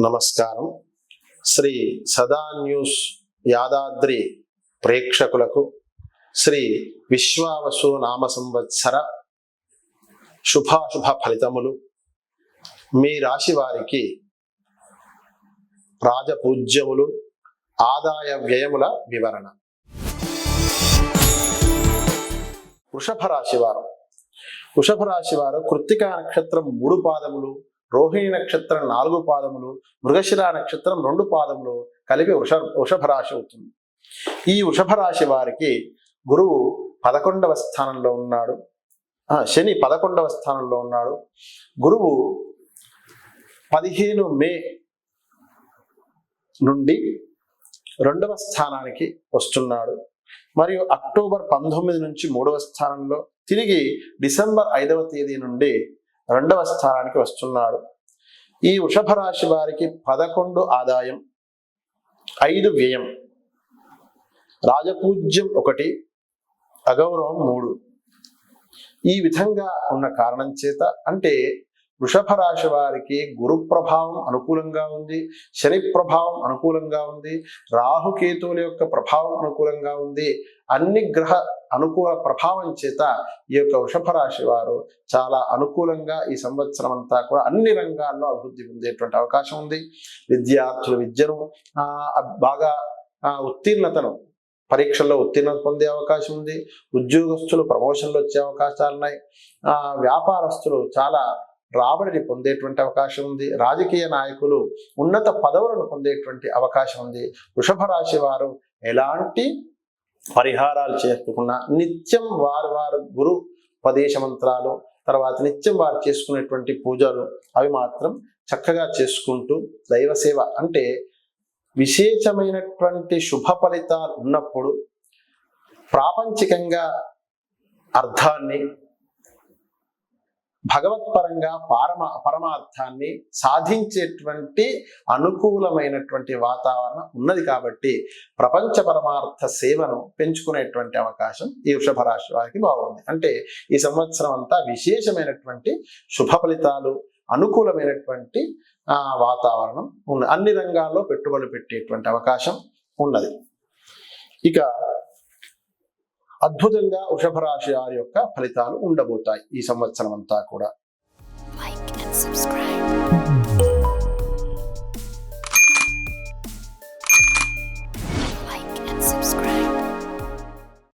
నమస్కారం. శ్రీ సదా న్యూస్ యాదాద్రి ప్రేక్షకులకు శ్రీ విశ్వావసు నామ సంవత్సర శుభాశుభ ఫలితములు. మీ రాశి వారికి రాజపూజ్యములు ఆదాయ వ్యయముల వివరణ. వృషభ రాశివారు వృషభ రాశివారు కృత్తికా నక్షత్రం మూడు పాదములు రోహిణి నక్షత్రం నాలుగు పాదములు మృగశిర నక్షత్రం రెండు పాదములు కలిపి వృష వృషభ రాశి అవుతుంది. ఈ వృషభ రాశి వారికి గురువు పదకొండవ స్థానంలో ఉన్నాడు. శని పదకొండవ స్థానంలో ఉన్నాడు. గురువు పదిహేను మే నుండి రెండవ స్థానానికి వస్తున్నాడు. మరియు అక్టోబర్ పంతొమ్మిది నుంచి మూడవ స్థానంలో తిరిగి డిసెంబర్ ఐదవ తేదీ నుండి రెండవ స్థానానికి వస్తున్నాడు. ఈ వృషభ రాశి వారికి పదకొండు ఆదాయం ఐదు వ్యయం. రాజపూజ్యం ఒకటి అగౌరవం మూడు. ఈ విధంగా ఉన్న కారణం చేత అంటే వృషభ రాశి వారికి గురు ప్రభావం అనుకూలంగా ఉంది శని ప్రభావం అనుకూలంగా ఉంది రాహుకేతువుల యొక్క ప్రభావం అనుకూలంగా ఉంది. అన్ని గ్రహ అనుకూల ప్రభావం చేత ఈ యొక్క వృషభ రాశి వారు చాలా అనుకూలంగా ఈ సంవత్సరం అంతా కూడా అన్ని రంగాల్లో అభివృద్ధి పొందేటువంటి అవకాశం ఉంది. విద్యార్థులు విద్యను బాగా ఉత్తీర్ణతను పరీక్షల్లో ఉత్తీర్ణత పొందే అవకాశం ఉంది. ఉద్యోగస్తులు ప్రమోషన్లు వచ్చే అవకాశాలు ఉన్నాయి వ్యాపారస్తులు చాలా రాబడిని పొందేటువంటి అవకాశం ఉంది. రాజకీయ నాయకులు ఉన్నత పదవులను పొందేటువంటి అవకాశం ఉంది. వృషభ రాశి వారు ఎలాంటి పరిహారాలు చేసుకున్నా నిత్యం వారు వారు గురు ఉపదేశ మంత్రాలు తర్వాత నిత్యం వారు చేసుకునేటువంటి పూజలు అవి మాత్రం చక్కగా చేసుకుంటూ దైవ సేవ అంటే విశేషమైనటువంటి శుభ ఫలితాలు ఉన్నప్పుడు ప్రాపంచికంగా అర్థాన్ని భగవత్పరంగా పారమ పరమార్థాన్ని సాధించేటువంటి అనుకూలమైనటువంటి వాతావరణం ఉన్నది కాబట్టి ప్రపంచ పరమార్థ సేవను పెంచుకునేటువంటి అవకాశం ఈ వృషభ రాశి వారికి బాగుంది. అంటే ఈ సంవత్సరం అంతా విశేషమైనటువంటి శుభ ఫలితాలు అనుకూలమైనటువంటి వాతావరణం ఉంది అన్ని రంగాల్లో పెట్టుబడులు పెట్టేటువంటి అవకాశం ఉన్నది. ఇక అద్భుతంగా వృషభ రాశి వారి యొక్క ఫలితాలు ఉండబోతాయి ఈ సంవత్సరం అంతా కూడా.